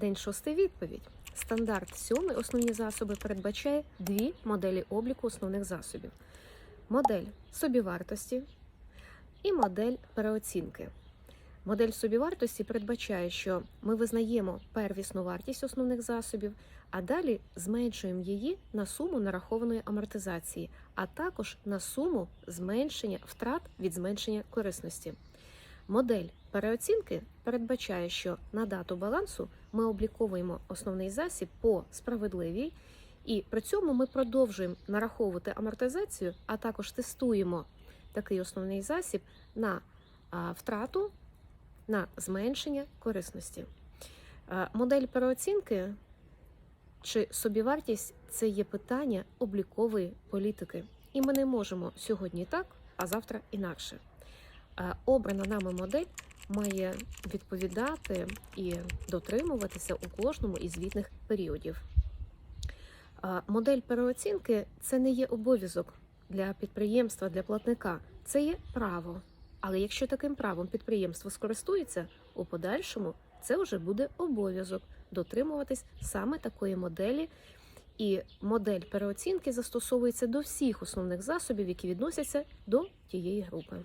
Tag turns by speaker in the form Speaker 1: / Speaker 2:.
Speaker 1: День шостий відповідь. Стандарт сьомий основні засоби передбачає дві моделі обліку основних засобів: модель собівартості і модель переоцінки. Модель собівартості передбачає, що ми визнаємо первісну вартість основних засобів, а далі зменшуємо її на суму нарахованої амортизації, а також на суму зменшення втрат від зменшення корисності. Модель переоцінки передбачає, що на дату балансу ми обліковуємо основний засіб по справедливій, і при цьому ми продовжуємо нараховувати амортизацію, а також тестуємо такий основний засіб на втрату, на зменшення корисності. Модель переоцінки чи собівартість це є питання облікової політики, і ми не можемо сьогодні так, а завтра інакше. Е, Обрана нами модель має відповідати і дотримуватися у кожному із звітних періодів. Е, Модель переоцінки це не є обов'язок для підприємства, для платника, це є право. Але якщо таким правом підприємство скористується, у подальшому це вже буде обов'язок дотримуватись саме такої моделі. І модель переоцінки застосовується до всіх основних засобів, які відносяться до тієї групи.